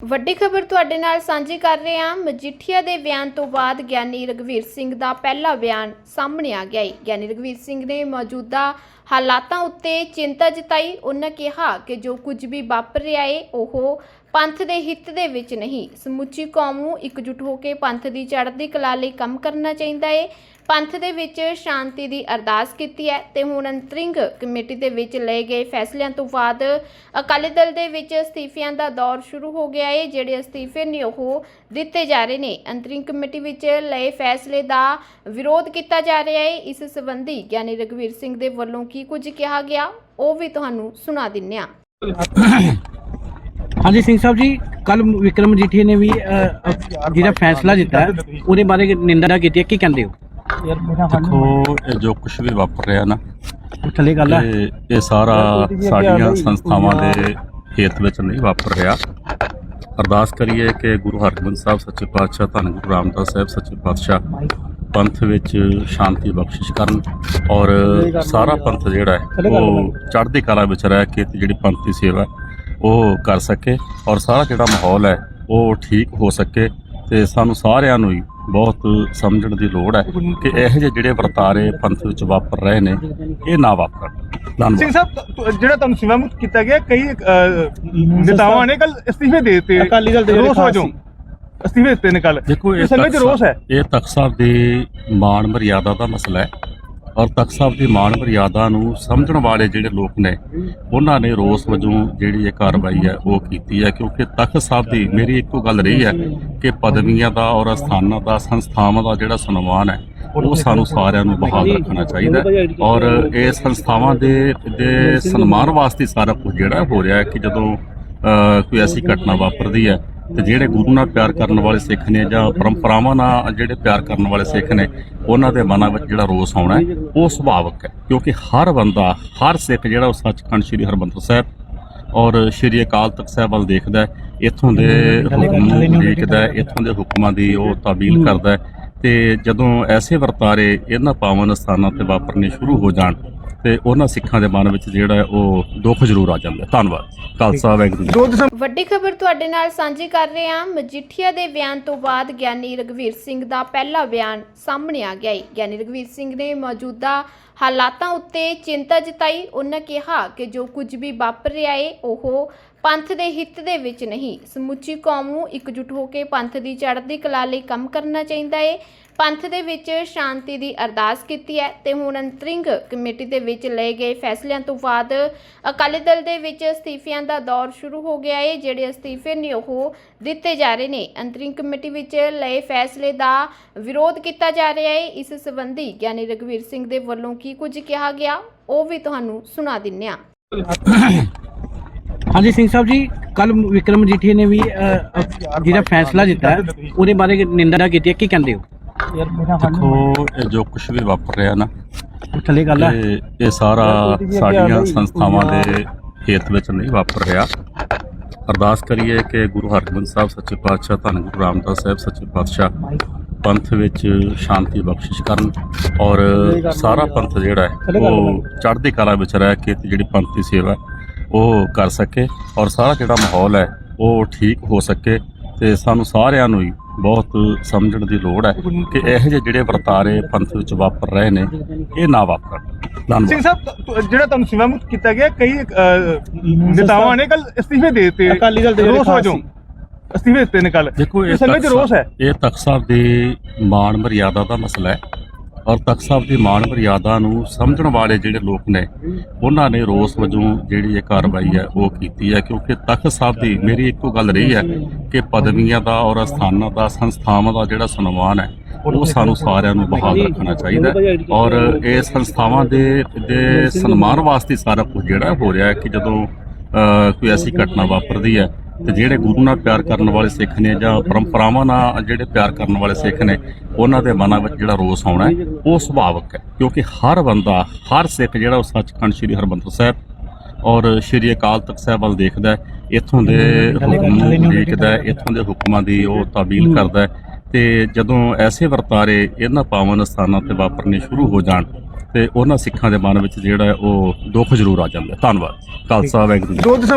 ਵੱਡੀ ਖਬਰ ਤੁਹਾਡੇ ਨਾਲ ਸਾਂਝੀ ਕਰ ਰਹੇ ਹਾਂ। ਮਜੀਠੀਆ ਦੇ ਬਿਆਨ ਤੋਂ ਬਾਅਦ ਗਿਆਨੀ ਰਗਵੀਰ ਸਿੰਘ ਦਾ ਪਹਿਲਾ ਬਿਆਨ ਸਾਹਮਣੇ ਆ ਗਿਆ ਹੈ ਗਿਆਨੀ ਰਗਵੀਰ ਸਿੰਘ ਨੇ ਮੌਜੂਦਾ ਹਾਲਾਤਾਂ ਉੱਤੇ ਚਿੰਤਾ ਜਤਾਈ। ਉਹਨਾਂ ਕਿਹਾ ਕਿ ਜੋ ਕੁਝ ਵੀ ਵਾਪਰ ਰਿਹਾ ਏ, ਉਹ ਪੰਥ ਦੇ ਹਿੱਤ ਦੇ ਵਿੱਚ ਨਹੀਂ। ਸਮੁੱਚੀ ਕੌਮ ਨੂੰ ਇਕਜੁੱਟ ਹੋ ਕੇ ਪੰਥ ਦੀ ਚੜ੍ਹਦੀ ਕਲਾ ਲਈ ਕੰਮ ਕਰਨਾ ਚਾਹੀਦਾ ਏ। ਪੰਥ ਦੇ ਵਿੱਚ ਸ਼ਾਂਤੀ ਦੀ ਅਰਦਾਸ ਕੀਤੀ ਹੈ ਤੇ ਹੁਣ ਅੰਤਰਿੰਗ ਕਮੇਟੀ ਦੇ ਵਿੱਚ ਲਏ ਗਏ ਫੈਸਲਿਆਂ ਤੋਂ ਬਾਅਦ ਅਕਾਲੀ ਦਲ ਦੇ ਵਿੱਚ ਅਸਤੀਫਿਆਂ ਦਾ ਦੌਰ ਸ਼ੁਰੂ ਹੋ ਗਿਆ ਏ। ਜਿਹੜੇ ਅਸਤੀਫੇ ਨੇ, ਉਹ ਦਿੱਤੇ ਜਾ ਰਹੇ ਨੇ। ਅੰਤਰਿੰਗ ਕਮੇਟੀ ਵਿੱਚ ਲਏ ਫੈਸਲੇ ਦਾ ਵਿਰੋਧ ਕੀਤਾ ਜਾ ਰਿਹਾ ਏ। ਇਸ ਸੰਬੰਧੀ ਗਿਆਨੀ ਰਗਵੀਰ ਸਿੰਘ ਦੇ ਵੱਲੋਂ ਕੀ ਕੁਝ ਕਿਹਾ ਗਿਆ ਉਹ ਵੀ ਤੁਹਾਨੂੰ ਸੁਣਾ ਦਿੰਨੇ ਹਾਂ। ਹਾਂਜੀ ਸਿੰਘ ਸਾਹਿਬ ਜੀ ਕੱਲ ਵਿਕਰਮ ਜੀਠੀ ਨੇ ਵੀ ਅ, ਅ, ਜਿਹੜਾ ਫੈਸਲਾ ਦਿੱਤਾ ਹੈ, ਉਹਦੇ ਬਾਰੇ ਨਿੰਦਾ ਕੀਤੀ ਹੈ ਕੀ ਕਹਿੰਦੇ ਹੋ? ਦੇਖੋ ਇਹ ਜੋ ਕੁਝ ਵੀ ਵਾਪਰ ਰਿਹਾ ਨਾ ਥੱਲੇ ਗੱਲ ਹੈ ਇਹ ਇਹ ਸਾਰਾ ਸਾਡੀਆਂ ਸੰਸਥਾਵਾਂ ਦੇ ਹੇਤ ਵਿੱਚ ਨਹੀਂ ਵਾਪਰ ਰਿਹਾ। ਅਰਦਾਸ ਕਰੀਏ ਕਿ ਗੁਰੂ ਹਰਗੋਬਿੰਦ ਸਾਹਿਬ ਸੱਚੇ ਪਾਤਸ਼ਾਹ ਧੰਨ ਗੁਰੂ ਰਾਮਦਾਸ ਸਾਹਿਬ ਸੱਚੇ ਪਾਤਸ਼ਾਹ ਪੰਥ ਵਿੱਚ ਸ਼ਾਂਤੀ ਬਖਸ਼ਿਸ਼ ਕਰਨ ਔਰ ਸਾਰਾ ਪੰਥ ਜਿਹੜਾ ਹੈ ਉਹ ਚੜ੍ਹਦੀ ਕਲਾ ਵਿੱਚ ਰਹਿ ਕੇ ਤੇ ਜਿਹੜੀ ਪੰਥ ਦੀ ਸੇਵਾ ਉਹ ਕਰ ਸਕੇ ਔਰ ਸਾਰਾ ਜਿਹੜਾ ਮਾਹੌਲ ਹੈ ਉਹ ਠੀਕ ਹੋ ਸਕੇ ਤੇ ਸਾਨੂੰ ਸਾਰਿਆਂ ਨੂੰ ਹੀ ਬਹੁਤ ਸਮਝਣ ਦੀ ਲੋੜ ਹੈ ਕਿ ਇਹੋ ਜਿਹੇ ਜਿਹੜੇ ਵਰਤਾਰੇ ਪੰਥ ਵਿੱਚ ਵਾਪਰ ਰਹੇ ਨੇ ਇਹ ਨਾ ਵਾਪਰਨ। ਸਿੰਘ ਧੰਨਵਾਦ ਸਾਹਿਬ ਤੁ- ਜਿਹੜਾ ਤੁਹਾਨੂੰ ਸੇਵਾ ਮੁਕਤ ਕੀਤਾ ਗਿਆ ਕਈ ਨੇਤਾਵਾਂ ਨੇ ਕੱਲ ਅਸਤੀਫੇ ਦੇ ਦਿੱਤੇ। ਅਕਾਲੀ ਦਲ ਦੇ ਜਿਹੜੇ। ਅਸਤੀਫੇ ਦਿੱਤੇ ਨੇ ਕੱਲ ਦੇਖੋ ਇਹ ਤਖ਼ਤ ਰੋਸ ਹੈ। ਇਹ ਤਖਤ ਸਾਹਿਬ ਦੀ ਮਾਣ ਮਰਿਆਦਾ ਦਾ ਮਸਲਾ ਹੈ। ਔਰ ਤਖਤ ਸਾਹਿਬ ਦੀ ਮਾਣ ਮਰਿਆਦਾ ਨੂੰ ਸਮਝਣ ਵਾਲੇ ਜਿਹੜੇ ਲੋਕ ਨੇ ਉਹਨਾਂ ਨੇ ਰੋਸ ਵਜੋਂ ਜਿਹੜੀ ਇਹ ਕਾਰਵਾਈ ਹੈ ਉਹ ਕੀਤੀ ਹੈ। ਕਿਉਂਕਿ ਤਖਤ ਸਾਹਿਬ ਦੀ ਮੇਰੀ ਇੱਕੋ ਗੱਲ ਰਹੀ ਹੈ ਕਿ ਪਦਵੀਆਂ ਦਾ ਔਰ ਅਸਥਾਨਾਂ ਦਾ ਸੰਸਥਾਵਾਂ ਦਾ ਜਿਹੜਾ ਸਨਮਾਨ ਹੈ ਉਹ ਸਾਨੂੰ ਸਾਰਿਆਂ ਨੂੰ ਬਹਾਲ ਰੱਖਣਾ ਚਾਹੀਦਾ ਔਰ ਇਹ ਸੰਸਥਾਵਾਂ ਦੇ ਦੇ ਸਨਮਾਨ ਵਾਸਤੇ ਸਾਰਾ ਕੁਝ ਜਿਹੜਾ ਹੋ ਰਿਹਾ ਹੈ ਕਿ ਜਦੋਂ ਕੋਈ ਐਸੀ ਘਟਨਾ ਵਾਪਰਦੀ ਹੈ ਤੇ ਜਿਹੜੇ ਗੁਰੂ ਨਾਲ ਪਿਆਰ ਕਰਨ ਵਾਲੇ ਸਿੱਖ ਨੇ ਜਾਂ ਪਰੰਪਰਾਵਾਂ ਨਾਲ ਜਿਹੜੇ ਪਿਆਰ ਕਰਨ ਵਾਲੇ ਸਿੱਖ ਨੇ, ਉਹਨਾਂ ਦੇ ਮਨਾਂ ਵਿੱਚ ਜਿਹੜਾ ਰੋਸ ਆਉਣਾ ਉਹ ਸੁਭਾਵਕ ਹੈ। ਕਿਉਂਕਿ ਹਰ ਬੰਦਾ, ਹਰ ਸਿੱਖ ਜਿਹੜਾ ਉਹ ਸੱਚਖੰਡ ਸ੍ਰੀ ਹਰਿਮੰਦਰ ਸਾਹਿਬ ਔਰ ਸ੍ਰੀ ਅਕਾਲ ਤਖਤ ਸਾਹਿਬ ਵੱਲ ਦੇਖਦਾ ਇੱਥੋਂ ਦੇ ਹੁਕਮ ਨੂੰ ਦੇਖਦਾ ਇੱਥੋਂ ਦੇ ਹੁਕਮਾਂ ਦੀ ਉਹ ਤਾਬੀਲ ਕਰਦਾ ਹੈ ਤੇ ਜਦੋਂ ਐਸੇ ਵਰਤਾਰੇ ਇਹਨਾਂ ਪਾਵਨ ਸਥਾਨਾਂ ਤੇ ਵਾਪਰਨੇ ਸ਼ੁਰੂ ਹੋ ਜਾਣ ਤੇ ਉਹਨਾਂ ਸਿੱਖਾਂ ਦੇ ਮਨ ਵਿੱਚ ਜਿਹੜਾ ਉਹ ਦੁੱਖ ਜ਼ਰੂਰ ਆ ਜਾਂਦਾ। ਧੰਨਵਾਦ। ਖਾਲਸਾ ਵਾਹਿਗੁਰੂ ਜੀ ਵੱਡੀ ਖਬਰ ਤੁਹਾਡੇ ਨਾਲ ਸਾਂਝੀ ਕਰ ਰਹੇ ਹਾਂ। ਮਜੀਠੀਆ ਦੇ ਬਿਆਨ ਤੋਂ ਬਾਅਦ ਗਿਆਨੀ ਰਗਵੀਰ ਸਿੰਘ ਦਾ ਪਹਿਲਾ ਬਿਆਨ ਸਾਹਮਣੇ ਆ ਗਿਆ ਹੈ। ਗਿਆਨੀ ਰਗਵੀਰ ਸਿੰਘ ਨੇ ਮੌਜੂਦਾ ਹਾਲਾਤਾਂ ਉੱਤੇ ਚਿੰਤਾ ਜਤਾਈ। ਉਹਨਾਂ ਕਿਹਾ ਕਿ ਜੋ ਕੁਝ ਵੀ ਵਾਪਰ ਰਿਹਾ ਹੈ ਉਹ ਪੰਥ ਦੇ ਹਿੱਤ ਦੇ ਵਿੱਚ ਨਹੀਂ। ਸਮੁੱਚੀ ਕੌਮ ਨੂੰ ਇਕਜੁੱਟ ਹੋ ਕੇ ਪੰਥ ਦੀ ਚੜ੍ਹਦੀ ਕਲਾ ਲਈ ਕੰਮ ਕਰਨਾ ਚਾਹੀਦਾ ਹੈ। ਪੰਥ ਦੇ ਵਿੱਚ ਸ਼ਾਂਤੀ ਦੀ ਅਰਦਾਸ ਕੀਤੀ ਹੈ ਤੇ ਹੁਣ ਅੰਤਰਿੰਗ ਕਮੇਟੀ ਦੇ ਵਿੱਚ ਲਏ ਗਏ ਫੈਸਲਿਆਂ ਤੋਂ ਬਾਅਦ ਅਕਾਲੀ ਦਲ ਦੇ ਵਿੱਚ ਅਸਤੀਫਿਆਂ ਦਾ ਦੌਰ ਸ਼ੁਰੂ ਹੋ ਗਿਆ ਹੈ। ਜਿਹੜੇ ਅਸਤੀਫੇ ਨੇ ਉਹ ਦਿੱਤੇ ਜਾ ਰਹੇ ਨੇ। ਅੰਤਰਿੰਗ ਕਮੇਟੀ ਵਿੱਚ ਲਏ ਫੈਸਲੇ ਦਾ ਵਿਰੋਧ ਕੀਤਾ ਜਾ ਰਿਹਾ ਹੈ। ਇਸ ਸੰਬੰਧੀ ਗਿਆਨੀ ਰਗਵੀਰ ਸਿੰਘ ਦੇ ਵੱਲੋਂ ਕੀ ਕੁਝ ਕਿਹਾ ਗਿਆ, ਉਹ ਵੀ ਤੁਹਾਨੂੰ ਸੁਣਾ ਦਿੰਨੇ ਹਾਂ। ਹਾਂਜੀ ਸਿੰਘ ਸਾਹਿਬ ਜੀ ਕੱਲ ਵਿਕਰਮ ਜੀਠੀ ਨੇ ਵੀ ਜਿਹੜਾ ਫੈਸਲਾ ਦਿੱਤਾ ਉਹਦੇ ਬਾਰੇ ਨਿੰਦਾ ਕੀਤੀ ਹੈ। ਕੀ ਕਹਿੰਦੇ ਹੋ? ਦੇਖੋ ਇਹ ਜੋ ਕੁਝ ਵੀ ਵਾਪਰ ਰਿਹਾ ਨਾ ਥੱਲੇ ਗੱਲ ਹੈ ਇਹ ਇਹ ਸਾਰਾ ਸਾਡੀਆਂ ਸੰਸਥਾਵਾਂ ਦੇ ਹੇਤ ਵਿੱਚ ਨਹੀਂ ਵਾਪਰ ਰਿਹਾ। ਅਰਦਾਸ ਕਰੀਏ ਕਿ ਗੁਰੂ ਹਰਗੋਬਿੰਦ ਸਾਹਿਬ ਸੱਚੇ ਪਾਤਸ਼ਾਹ ਧੰਨ ਗੁਰੂ ਰਾਮਦਾਸ ਸਾਹਿਬ ਸੱਚੇ ਪਾਤਸ਼ਾਹ ਪੰਥ ਵਿੱਚ ਸ਼ਾਂਤੀ ਬਖਸ਼ਿਸ਼ ਕਰਨ ਔਰ ਸਾਰਾ ਪੰਥ ਜਿਹੜਾ ਹੈ ਉਹ ਚੜ੍ਹਦੀ ਕਲਾ ਵਿੱਚ ਰਹਿ ਕੇ ਤੇ ਜਿਹੜੀ ਪੰਥ ਦੀ ਸੇਵਾ ਉਹ ਕਰ ਸਕੇ ਔਰ ਸਾਰਾ ਜਿਹੜਾ ਮਾਹੌਲ ਹੈ ਉਹ ਠੀਕ ਹੋ ਸਕੇ ਤੇ ਸਾਨੂੰ ਸਾਰਿਆਂ ਨੂੰ ਹੀ ਬਹੁਤ ਸਮਝਣ ਦੀ ਲੋੜ ਹੈ ਕਿ ਇਹੋ ਜਿਹੇ ਜਿਹੜੇ ਵਰਤਾਰੇ ਪੰਥ ਵਿੱਚ ਵਾਪਰ ਰਹੇ ਨੇ ਇਹ ਨਾ ਵਾਪਰਨ। ਸਿੰਘ ਧੰਨਵਾਦ ਸਾਹਿਬ ਤੁ- ਜਿਹੜਾ ਤੁਹਾਨੂੰ ਸੇਵਾ ਮੁਕਤ ਕੀਤਾ ਗਿਆ ਕਈ ਨੇਤਾਵਾਂ ਨੇ ਕੱਲ ਅਸਤੀਫੇ ਦੇ ਦਿੱਤੇ। ਅਕਾਲੀ ਦਲ ਦੇ ਰੋਸ ਵਜੋਂ। ਅਸਤੀਫੇ ਦਿੱਤੇ ਨੇ ਕੱਲ ਦੇਖੋ ਇਹ 'ਚ ਤਖ਼ਤ ਰੋਸ ਹੈ। ਇਹ ਤਖਤ ਸਾਹਿਬ ਦੀ ਮਾਣ ਮਰਿਆਦਾ ਦਾ ਮਸਲਾ ਹੈ। ਔਰ ਤਖਤ ਸਾਹਿਬ ਦੀ ਮਾਣ ਮਰਿਆਦਾ ਨੂੰ ਸਮਝਣ ਵਾਲੇ ਜਿਹੜੇ ਲੋਕ ਨੇ, ਉਹਨਾਂ ਨੇ ਰੋਸ ਵਜੋਂ ਜਿਹੜੀ ਇਹ ਕਾਰਵਾਈ ਹੈ, ਉਹ ਕੀਤੀ ਹੈ। ਕਿਉਂਕਿ ਤਖਤ ਸਾਹਿਬ ਦੀ ਮੇਰੀ ਇੱਕੋ ਗੱਲ ਰਹੀ ਹੈ ਕਿ ਪਦਵੀਆਂ ਦਾ ਔਰ ਅਸਥਾਨਾਂ ਦਾ, ਸੰਸਥਾਵਾਂ ਦਾ ਜਿਹੜਾ ਸਨਮਾਨ ਹੈ, ਉਹ ਸਾਨੂੰ ਸਾਰਿਆਂ ਨੂੰ ਬਹਾਲ ਰੱਖਣਾ ਚਾਹੀਦਾ ਔਰ ਇਹ ਸੰਸਥਾਵਾਂ ਦੇ ਦੇ ਸਨਮਾਨ ਵਾਸਤੇ ਸਾਰਾ ਕੁਝ ਜਿਹੜਾ ਹੋ ਰਿਹਾ ਹੈ ਕਿ ਜਦੋਂ ਕੋਈ ਐਸੀ ਘਟਨਾ ਵਾਪਰਦੀ ਹੈ ਤੇ ਜਿਹੜੇ ਗੁਰੂ ਨਾਲ ਪਿਆਰ ਕਰਨ ਵਾਲੇ ਸਿੱਖ ਨੇ ਜਾਂ ਪਰੰਪਰਾਵਾਂ ਨਾਲ ਜਿਹੜੇ ਪਿਆਰ ਕਰਨ ਵਾਲੇ ਸਿੱਖ ਨੇ ਉਹਨਾਂ ਦੇ ਮਨਾਂ ਵਿੱਚ ਜਿਹੜਾ ਰੋਸ ਆਉਣਾ ਉਹ ਸੁਭਾਵਕ ਹੈ। ਕਿਉਂਕਿ ਹਰ ਬੰਦਾ ਹਰ ਸਿੱਖ ਜਿਹੜਾ ਉਹ ਸੱਚਖੰਡ ਸ੍ਰੀ ਹਰਿਮੰਦਰ ਸਾਹਿਬ ਔਰ ਸ੍ਰੀ ਅਕਾਲ ਤਖਤ ਸਾਹਿਬ ਵੱਲ ਦੇਖਦਾ ਇੱਥੋਂ ਦੇ ਹੁਕਮ ਨੂੰ ਦੇਖਦਾ ਇੱਥੋਂ ਦੇ ਹੁਕਮਾਂ ਦੀ ਉਹ ਤਾਬੀਲ ਕਰਦਾ ਤੇ ਜਦੋਂ ਐਸੇ ਵਰਤਾਰੇ ਇਹਨਾਂ ਪਾਵਨ ਸਥਾਨਾਂ ਤੇ ਵਾਪਰਨੇ ਸ਼ੁਰੂ ਹੋ ਜਾਣ ਤੇ ਉਹਨਾਂ ਸਿੱਖਾਂ ਦੇ ਮਨ ਵਿੱਚ ਜਿਹੜਾ ਉਹ ਦੁੱਖ ਜ਼ਰੂਰ ਆ ਜਾਂਦਾ। ਧੰਨਵਾਦ। ਖਾਲਸਾ ਦਸੰਬਰ